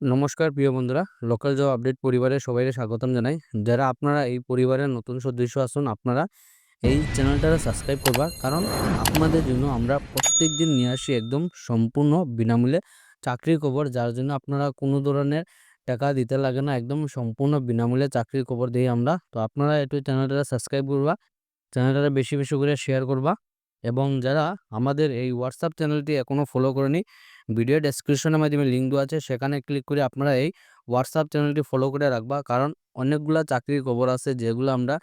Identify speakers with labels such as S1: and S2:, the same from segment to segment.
S1: নমস্কার, প্রিয় বন্ধুরা। লোকাল জব আপডেট পরিবারে সবাইকে স্বাগতম জানাই। যারা আপনারা এই পরিবারের নতুন সদস্য আসুন আপনারা এই চ্যানেলটা সাবস্ক্রাইব করবা। কারণ আপনাদের জন্য আমরা প্রত্যেক দিন নিয়ে আসি একদম সম্পূর্ণ বিনামূল্যে চাকরির খবর, যার জন্য আপনারা কোনো ধরনের টাকা দিতে লাগে না। একদম সম্পূর্ণ বিনামূল্যে চাকরির খবর দিই আমরা। তো আপনারা একটু চ্যানেলটা সাবস্ক্রাইব করবা চ্যানেলটা বেশি বেশি করে শেয়ার করবা। এবং যারা আমাদের এই হোয়াটসঅ্যাপ চ্যানেলটি এখনও ফলো করেনি ভিডিও ডেসক্রিপশনের মাধ্যমে লিঙ্ক দেওয়া আছে। সেখানে ক্লিক করে আপনারা এই হোয়াটসঅ্যাপ চ্যানেলটি ফলো করে রাখবা। কারণ অনেকগুলা চাকরির খবর আছে, যেগুলো আমরা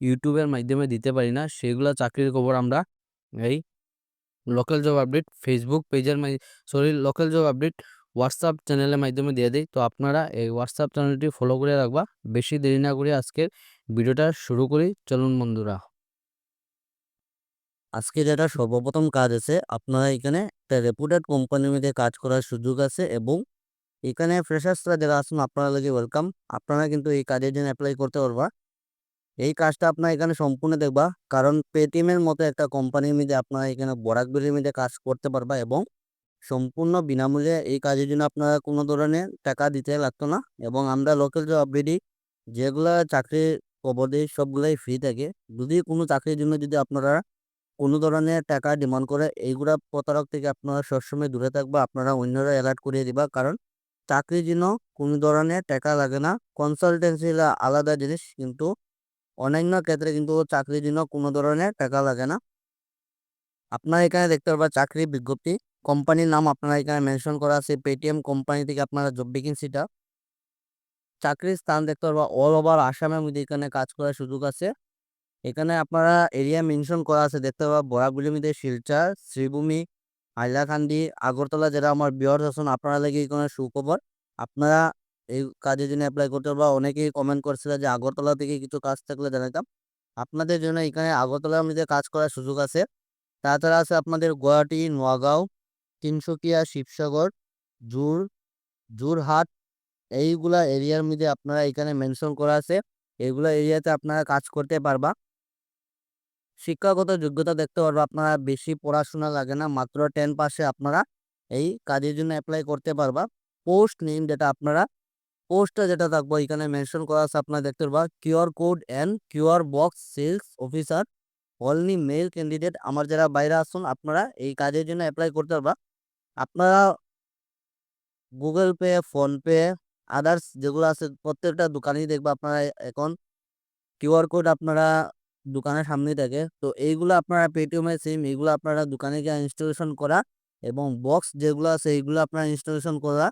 S1: ইউটিউবের মাধ্যমে দিতে পারি না। সেগুলো চাকরির খবর আমরা এই লোকাল জব আপডেট ফেসবুক পেজের sorry local job update WhatsApp চ্যানেলের মাধ্যমে দিয়ে দিই। তো আপনারা এই হোয়াটসঅ্যাপ চ্যানেলটি ফলো করে রাখবা। বেশি দেরি না করে আজকের ভিডিওটা শুরু করি। চলুন বন্ধুরা।
S2: আজকে যেটা সর্বপ্রথম কাজ আছে, আপনারা এখানে একটা রেপুটেড কোম্পানির মধ্যে কাজ করার সুযোগ আছে এবং এখানে ফ্রেশার্সরা যারা আছেন আপনারা লাগে ওয়েলকাম আপনারা কিন্তু এই কাজের জন্য অ্যাপ্লাই করতে পারবা। এই কাজটা আপনারা এখানে সম্পূর্ণ দেখবা। কারণ পেটিএমের মতো একটা কোম্পানির মধ্যে আপনারা এখানে বরাকবিলির মধ্যে কাজ করতে পারবা এবং সম্পূর্ণ বিনামূল্যে এই কাজের জন্য আপনারা কোনো ধরনের টাকা দিতে লাগতো না এবং আমরা লোকাল জব আপডেটই যেগুলো চাকরির খবর দিই সবগুলাই ফ্রি থাকে। যদি কোনো চাকরির জন্য যদি আপনারা কোনো ধরনের টাকা ডিমান্ড করে এইগুলা প্রতারক থেকে আপনারা সবসময় দূরে থাকবা, আপনারা অন্যরা অ্যালার্ট করিয়ে দিবা। কারণ চাকরির জন্য কোনো ধরনের টাকা লাগে না। কনসালটেন্সি আলাদা জিনিস, কিন্তু অন্যান্য ক্ষেত্রে কিন্তু চাকরির জন্য কোনো ধরনের টাকা লাগে না। আপনারা এখানে দেখতে পারবা চাকরির বিজ্ঞপ্তি। কোম্পানির নাম আপনারা এখানে মেনশন করা আছে। পেটিএম কোম্পানি থেকে আপনারা জব ভ্যাকেন্সিটা চাকরির স্থান দেখতে পারবা অল ওভার আসামের মধ্যে এখানে কাজ করার সুযোগ আছে। এখানে আপনারা এরিয়া মেনশন করা আছে। দেখতে পাবা বরাকগুলির মধ্যে শিলচর, শ্রীভূমি, হাইলাকান্দি, আগরতলা যারা আমার বিয়র আছেন আপনারা লাগে এখানে সুখবর। আপনারা এই কাজের জন্য অ্যাপ্লাই করতে পারবা। অনেকেই কমেন্ট করছিল যে আগরতলা থেকে কিছু কাজ থাকলে জানাতাম। আপনাদের জন্য এখানে আগরতলার মধ্যে কাজ করার সুযোগ আছে। তাছাড়া আছে আপনাদের গুয়াহাটি নোয়াগাঁও তিনসুকিয়া, শিবসাগর, জোর, জোরহাট। এইগুলা এরিয়ার মধ্যে আপনারা এখানে মেনশন করা আছে। এইগুলা এরিয়াতে আপনারা কাজ করতে পারবা। শিক্ষাগত যোগ্যতা দেখতে পারব, আপনারা বেশি পড়াশোনা লাগে না, মাত্র টেন পাসে আপনারা এই কাজের জন্য অ্যাপ্লাই করতে পারবা। পোস্ট নেম যেটা আপনারা পোস্টটা যেটা থাকব, এখানে মেনশন করা আছে আপনারা দেখতে পারবা QR code and QR box sales officer only male candidate আমার যারা বাইরে আসুন, আপনারা এই কাজের জন্য অ্যাপ্লাই করতে পারবা। আপনারা গুগল পে ফোনপে আদার্স যেগুলো আছে, প্রত্যেকটা দোকানেই দেখবা আপনারা এখন কিউআর কোড আপনারা দোকানের সামনে থাকে। তো এইগুলো আপনারা পেটিএমের সিম এইগুলো আপনারা দোকানে গিয়ে ইনস্টলেশন করা এবং বক্স যেগুলো আছে এইগুলো আপনারা ইনস্টলেশন করা।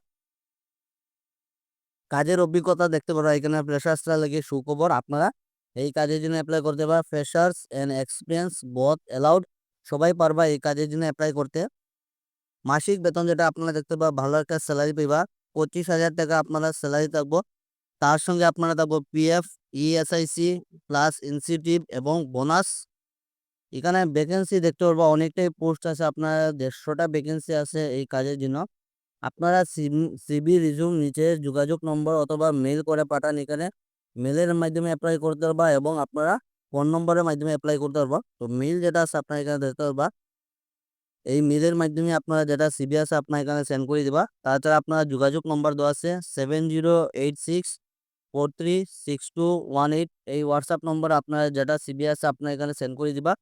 S2: কাজের অভিজ্ঞতা দেখতে পারো, এখানে ফ্রেশার্সরা লাগে সুখবর। আপনারা এই কাজের জন্য অ্যাপ্লাই করতে পারবা freshers and experience both allowed সবাই পারবা এই কাজের জন্য অ্যাপ্লাই করতে। মাসিক বেতন যেটা আপনারা দেখতে পাবা ভালো একটা স্যালারি পাইবা। পঁচিশ হাজার টাকা আপনারা স্যালারি থাকব। তার সঙ্গে আপনারা থাকব পিএফ ইএসআইসি প্লাস ইনসিটিভ এবং বোনাস এখানে ভ্যাকেন্সি দেখতে পারব, অনেকটাই পোস্ট আছে আপনার, দেড়শোটা ভ্যাকেন্সি আছে এই কাজের জন্য। আপনারা সিবি রিজুম নিচে যোগাযোগ নম্বর অথবা মেল করে পাঠান এখানে। মেলের মাধ্যমে অ্যাপ্লাই করতে পারবা এবং আপনারা ফোন নম্বরের মাধ্যমে অ্যাপ্লাই করতে পারবা। তো মেল যেটা আছে আপনার এখানে দেখতে পারবা। এই মেলের মাধ্যমে আপনারা যেটা সিবি আছে, আপনার এখানে সেন্ড করে দিবা। তাছাড়া আপনার যোগাযোগ নম্বর দেওয়া আছে seven zero eight six four three six two one eight এই হোয়াটসঅ্যাপ নম্বর আপনার যেটা সিবি আছে, আপনার এখানে সেন্ড করে দিবা।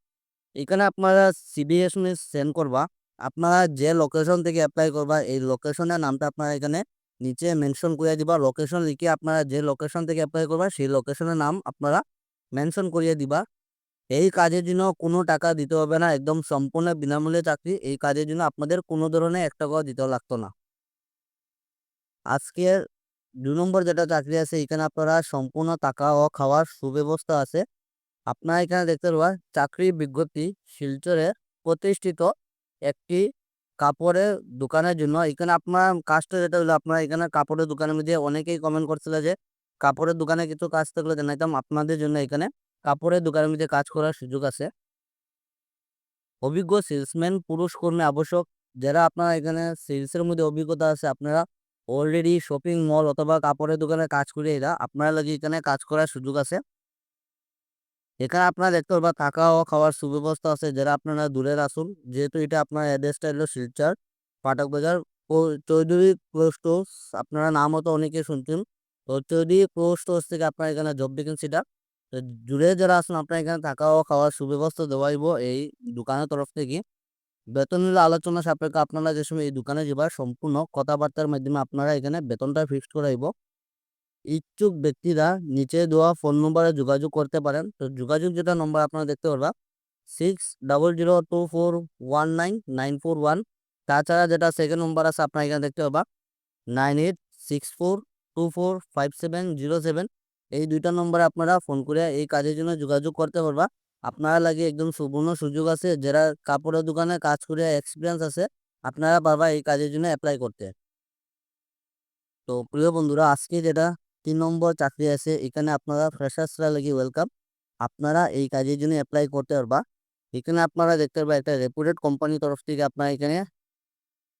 S2: এখানে আপনারা সিবি এসএমএস সেন্ড করবা। আপনারা যে লোকেশন থেকে অ্যাপ্লাই করবা, এই লোকেশনের নামটা আপনারা এখানে নিচে মেনশন করে দিবা। লোকেশন লিখে আপনারা যে লোকেশন থেকে অ্যাপ্লাই করবা, সেই লোকেশনের নাম আপনারা মেনশন করিয়ে দিবা। এই কাজের জন্য কোনো টাকা দিতে হবে না, একদম সম্পূর্ণ বিনামূল্যে চাকরি। এই কাজের জন্য আপনাদের কোনো ধরনের এক টাকাও দিতে লাগতো না। আজকের দুই নম্বর যেটা চাকরি আছে, এখানে আপনারা সম্পূর্ণ টাকা ও খাওয়ার সুব্যবস্থা আছে। আপনারা এখানে দেখতে পারবেন চাকরি বিজ্ঞপ্তি শিলচরে প্রতিষ্ঠিত একটি কাপড়ের দোকানের জন্য। এখানে আপনার কাজটা যেটা হলো, আপনারা এখানে কাপড়ের দোকানের মধ্যে অনেকেই কমেন্ট করছিল যে, কাপড়ের দোকানে কিছু কাজ থাকলে জানাইতাম আপনাদের জন্য এখানে কাপড়ের দোকানের মধ্যে কাজ করার সুযোগ আছে। অভিজ্ঞ সেলসম্যান পুরুষ কর্মী, আবশ্যক, যারা আপনারা এখানে সেলসের মধ্যে অভিজ্ঞতা আছে, আপনারা অলরেডি শপিং মল অথবা কাপড়ের দোকানে কাজ করে এরা আপনারা লাগে এখানে কাজ করার সুযোগ আছে। এখানে আপনারা দেখতে পারবা থাকা ও খাওয়ার সুব্যবস্থা আছে, যারা আপনারা দূরের আসুন যেহেতু এটা আপনার অ্যাড্রেসটা হলো শিলচর পাঠক বাজার কো- চৌধুরী পোস্ট আপনারা নাম হয়তো অনেকে শুনছেন। তো চৌধুরী পোস্ট হাউস থেকে আপনার এখানে জব ভ্যাকেন্সিটা জুড়ে যারা আসুন আপনার এখানে থাকা ও খাওয়ার সুব্যবস্থা দেওয়া হইব এই দোকানের তরফ থেকে। বেতন নিলে আলোচনা সাপেক্ষে আপনারা যে সময় এই দোকানে যাবার সম্পূর্ণ কথাবার্তার মাধ্যমে আপনারা এখানে বেতনটা ফিক্সড করাইব ইচ্ছুক ব্যক্তিরা নিচে দেওয়া ফোন নম্বরে যোগাযোগ করতে পারেন। তো যোগাযোগ যেটা নম্বর আপনারা দেখতে পারবা six double zero two four one nine nine four one তাছাড়া যেটা সেকেন্ড নম্বর আছে, আপনার এখানে দেখতে পাবা nine eight six four two four five seven zero seven এই দুইটা নম্বরে আপনারা ফোন করে এই কাজের জন্য যোগাযোগ করতে পারবা। আপনারা লাগে একদম সুবর্ণ সুযোগ আছে, যারা কাপড়ের দোকানে কাজ করে এক্সপিরিয়েন্স আছে, আপনারা পারবা এই কাজের জন্য অ্যাপ্লাই করতে। তো প্রিয় বন্ধুরা, আজকে যেটা তিন নম্বর চাকরি আছে, এখানে আপনারা ফ্রেশার্সরা লাগে ওয়েলকাম আপনারা এই কাজের জন্য অ্যাপ্লাই করতে পারবা। এখানে আপনারা দেখতে পারবা একটা রেপুটেড কোম্পানির তরফ থেকে আপনারা এখানে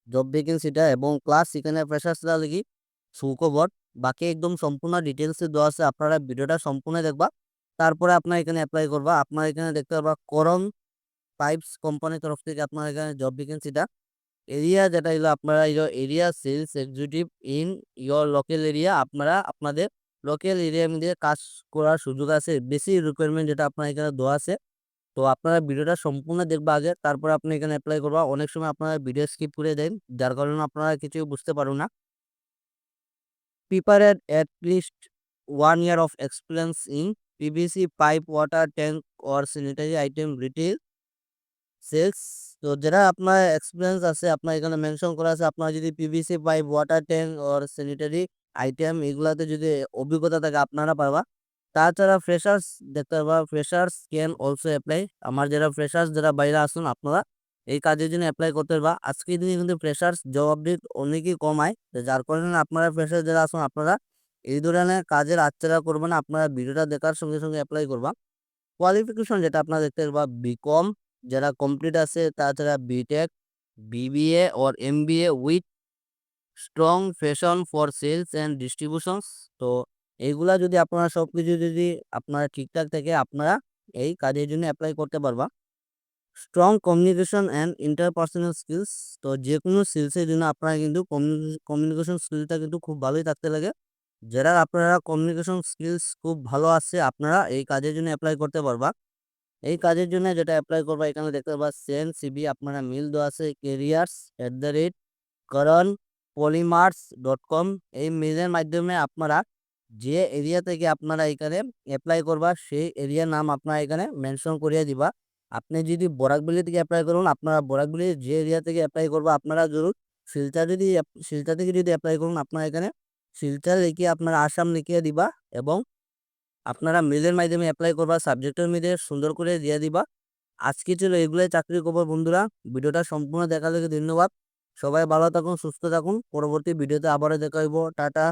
S2: জব ভ্যাকেন্সিটা এবং প্লাস এখানে ফ্রেশার্সরা লাগি সুখবর বাকি একদম সম্পূর্ণ ডিটেলসে দেওয়া আছে, আপনারা ভিডিওটা সম্পূর্ণ দেখবা। তারপরে আপনার এখানে অ্যাপ্লাই করবা। আপনার এখানে দেখতে পারবা করম পাইপস কোম্পানির তরফ থেকে আপনার এখানে জব ভ্যাকেন্সিটা এরিয়া যেটা হলো আপনারা area sales executive in your local area আপনারা আপনাদের লোকাল এরিয়া মধ্যে কাজ করার সুযোগ আছে। বেশি রিকোয়ারমেন্ট যেটা আপনার এখানে দেওয়া আছে। তো আপনারা ভিডিওটা সম্পূর্ণ দেখবা আগে, তারপর আপনি এখানে অ্যাপ্লাই করবা। অনেক সময় আপনারা ভিডিও স্কিপ করে দেন, যার কারণে আপনারা কিছু বুঝতে পারো না। Prepared at least one year of experience in PVC pipe water tank or sanitary item retail sales তো যেটা আপনার এক্সপিরিয়েন্স আছে, আপনার এখানে মেনশন করা আছে, আপনার যদি PVC pipe water tank or sanitary item এগুলাতে যদি অভিজ্ঞতা থাকে আপনারা পাবা। তাছাড়া ফ্রেশার্স দেখতে পাবা ফ্রেশার্স ক্যান অলসো অ্যাপ্লাই আমার যারা ফ্রেশার্স যারা বাইরে আসুন আপনারা, এই কাজের জন্য অ্যাপ্লাই করতে পারবা। আজকের দিনে কিন্তু ফ্রেশার্স জব আপডেট অনেকই কমায় যার কারণে আপনারা ফ্রেশার্স যারা আসুন আপনারা এই ধরনের কাজের আচ্ছাড়া করবেন আপনারা ভিডিওটা দেখার সঙ্গে সঙ্গে অ্যাপ্লাই করবা। কোয়ালিফিকেশন যেটা আপনারা দেখতে পারবা বিকম যারা কমপ্লিট আছে, তাছাড়া BTech BBA or MBA with strong passion for sales and distributions তো এইগুলা যদি আপনারা সব কিছু যদি আপনারা ঠিকঠাক থাকে আপনারা এই কাজের জন্য অ্যাপ্লাই করতে পারবা। Strong communication and interpersonal skills তো যে কোনো স্কিলসের জন্য আপনারা কিন্তু কমিউনিকেশন স্কিলটা কিন্তু খুব ভালোই থাকতে লাগে। যারা আপনারা কমিউনিকেশন স্কিলস খুব ভালো আছে, আপনারা এই কাজের জন্য অ্যাপ্লাই করতে পারবা। এই কাজের জন্য যেটা অ্যাপ্লাই করবা, এখানে দেখতে পাবা সেন সিবি আপনারা মিল দেওয়া আছে careers at the rate Karan polymers dot com এই মেলের মাধ্যমে আপনারা যে এরিয়া থেকে আপনারা এখানে অ্যাপ্লাই করবা, সেই এরিয়ার নাম আপনারা এখানে মেনশন করিয়ে দিবা। আপনি যদি বরাকবিলি থেকে অ্যাপ্লাই করুন, আপনারা বরাকবিলি যে এরিয়া থেকে অ্যাপ্লাই করবা, আপনারা জরুর শিলচর যদি শিলচর থেকে যদি অ্যাপ্লাই করুন, আপনারা এখানে শিলচর লিখে আপনারা আসাম লিখিয়ে দিবা এবং আপনারা মেলের মাধ্যমে অ্যাপ্লাই করবা সাবজেক্টের মেয়েদের সুন্দর করে দিয়ে দিবা। আজকে ছিল এগুলোই চাকরির খবর বন্ধুরা। ভিডিওটা সম্পূর্ণ দেখা লেগে ধন্যবাদ। সবাই ভালো থাকুন, সুস্থ থাকুন। পরবর্তী ভিডিওতে আবারও দেখা হইব। টাটা।